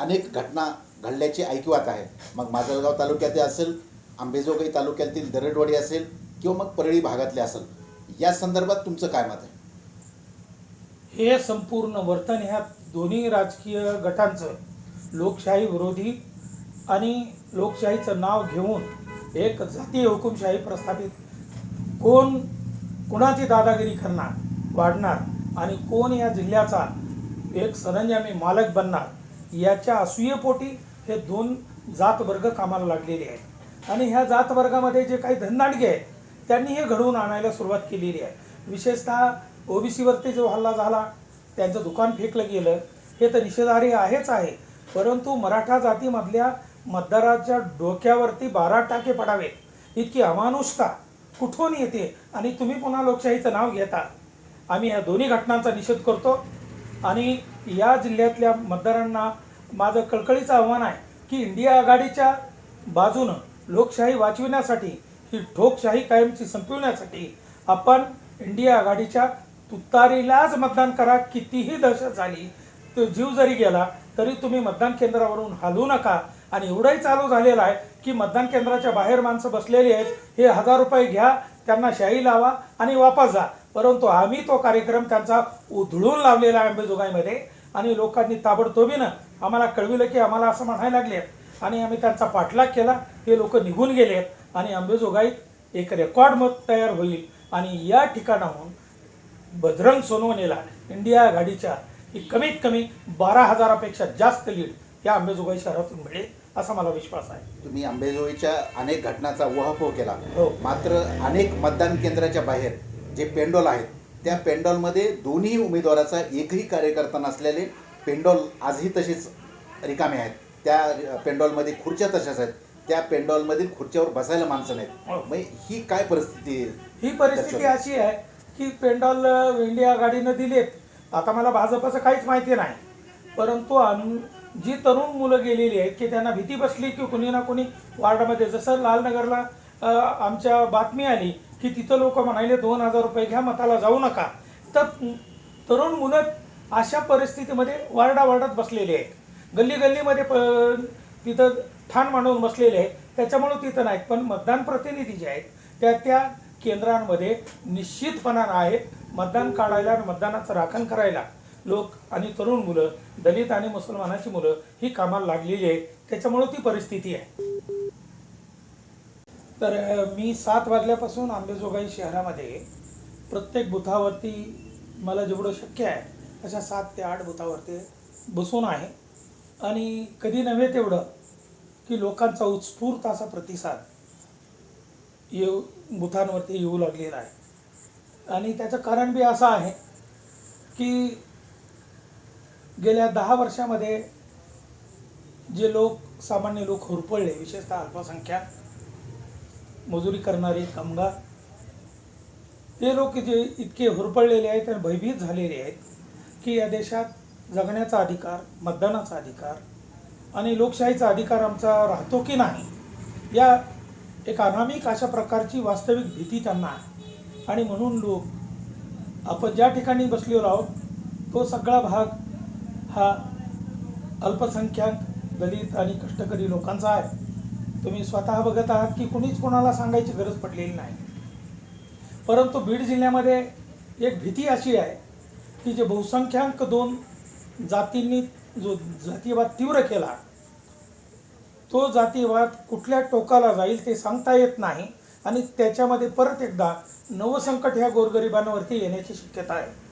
अनेक घटना घडल्याची ऐकिवात आहे. मग माजलगाव तालुक्यातील असेल आंबेजोगाई तालुक्यातील दरडवाडी असेल किंवा मग परळी भागातले असेल या संदर्भात तुमचं काय मत आहे? हे संपूर्ण वर्तन ह्या दोन्ही राजकीय गटांचं लोकशाही विरोधी आणि लोकशाहीचं नाव घेऊन एक जातीय हुकुमशाही प्रस्थापित कोण कुणाची दादागिरी करणार वाढणार आणि कोण या जिल्ह्याचा एक सरंजामी मालक बनणार याच्या असूयेपोटी हे दोन जात वर्ग कामाला लागलेले आहेत. आणि ह्या जात वर्गामध्ये जे काही धनदाडगे आहेत त्यांनी हे घडवून आणायला सुरुवात केलेली आहे. विशेषतः ओबीसीवरती जो हल्ला झाला त्यांचं दुकान फेकलं गेलं हे तर निषेधार्ह आहेच आहे. परंतु मराठा जातीमधल्या मतदाराच्या डोक्यावरती बारा टाके पडावेत. इतकी अमानुषता कुठून येते आणि तुम्ही पुन्हा लोकशाहीचं नाव घेता? आम्ही ह्या दोन्ही घटनांचा निषेध करतो. आणि या जिल्ह्यातल्या मतदारांना माझं कळकळीचं आव्हान आहे की इंडिया आघाडीच्या बाजूनं लोकशाही वाचविण्यासाठी ही ठोकशाही कायमची संपविण्यासाठी आपण इंडिया आघाडीच्या तुतारीलाच मतदान करा कितीही दहशत झाली तो जीव जरी गेला तरी तुम्ही मतदान केंद्रावरून हलवू नका. आणि एवढंही चालू झालेलं आहे की मतदान केंद्राच्या बाहेर माणसं बसलेली आहेत हे हजार रुपये घ्या त्यांना शाही लावा आणि वापस जा. परंतु आम्ही तो कार्यक्रम त्यांचा उधळून लावलेला आहे अंबेजोगाईमध्ये आणि लोकांनी ताबडतोबीनं आम्हाला कळविलं की आम्हाला असं म्हणायला लागले आणि आम्ही त्यांचा पाठलाग केला हे लोक निघून गेले आहेत. आणि अंबेजोगाईत एक रेकॉर्ड मत तयार होईल. आणि या ठिकाणाहून बजरंग सोनवणेला इंडिया आघाडीच्या ही कमीत कमी बारा हजारापेक्षा जास्त लीड या अंबेजोगाई शहरातून मिळेल. असा मला विश्वास आहे. तुम्ही आंबेजोगाईच्या अनेक घटनाचा उहापोह केला. हो. मात्र अनेक मतदान केंद्राच्या बाहेर जे पेंडॉल आहेत त्या पेंडॉलमध्ये दोन्ही उमेदवाराचा एकही कार्यकर्ता नसलेले पेंडॉल आजही तसेच रिकामे आहेत. त्या पेंडॉलमध्ये खुर्च्या तशाच आहेत. त्या पेंडॉलमधील खुर्च्यावर बसायला माणसं नाहीत. हो. मग ही काय परिस्थिती ही परिस्थिती अशी आहे की पेंडॉल अ, इंडिया आघाडीनं दिलेत. आता मला भाजपचं काहीच माहिती नाही. परंतु आम जी तरुण मुलं गेलेली आहेत की त्यांना भीती बसली की कुणी ना कुणी वार्डामध्ये जसं लालनगरला आमच्या बातमी आली की तिथं लोक म्हणाले दोन हजार रुपये घ्या मताला जाऊ नका. तर तरुण मुलं अशा परिस्थितीमध्ये वार्डा वार्डात बसलेले आहेत. गल्ली गल्लीमध्ये प तिथं ठाण मांडून बसलेले आहेत. त्याच्यामुळं तिथं नाहीत पण मतदान प्रतिनिधी जे आहेत त्या त्या केंद्रांमध्ये निश्चितपणानं आहेत. मतदान काढायला आणि मतदानाचं राखण करायला. लोक आणि तरुण मुलं दलित आणि मुसलमानाची मुलं ही कामाला लागलेली आहेत. त्याच्यामुळं ती परिस्थिती आहे. तर मी सात वाजल्यापासून आंबेजोगाई शहरामध्ये प्रत्येक बुथावरती मला जेवढं शक्य आहे अशा सात ते आठ बुथावरती बसून आहे. आणि कधी नव्हे तेवढं की लोकांचा उत्स्फूर्त असा प्रतिसाद येऊ बुथांवरती येऊ लागलेला आहे. आणि त्याचं कारण बी असं आहे की गेल्या दहा वर्षामध्ये जे लोक सामान्य लोक होरपळले विशेषतः अल्पसंख्याक मजुरी करणारे कामगार ते लोक जे इतके होरपळलेले आहेत आणि भयभीत झालेले आहेत की या देशात जगण्याचा अधिकार मतदानाचा अधिकार आणि लोकशाहीचा अधिकार आमचा राहतो की नाही या एक अनामिक अशा प्रकारची वास्तविक भीती त्यांना आहे. आणि म्हणून लोक आपण ज्या ठिकाणी बसलेलो आहोत तो सगळा भाग हा अल्पसंख्याक दलित आणि कष्टकरी लोकांचा आहे. तुम्ही स्वतः बघत आहात की कुणीच कोणाला सांगायची गरज पडलेली नाही. परंतु बीड जिल्ह्यामध्ये एक भीती अशी आहे की जे बहुसंख्याक दोन जातींनी जो जातीवाद तीव्र केला तो जातीवाद कुठल्या टोकाला जाईल ते सांगता येत नाही आणि त्याच्यामध्ये परत एकदा नवसंकट ह्या गोरगरिबांवरती येण्याची शक्यता आहे.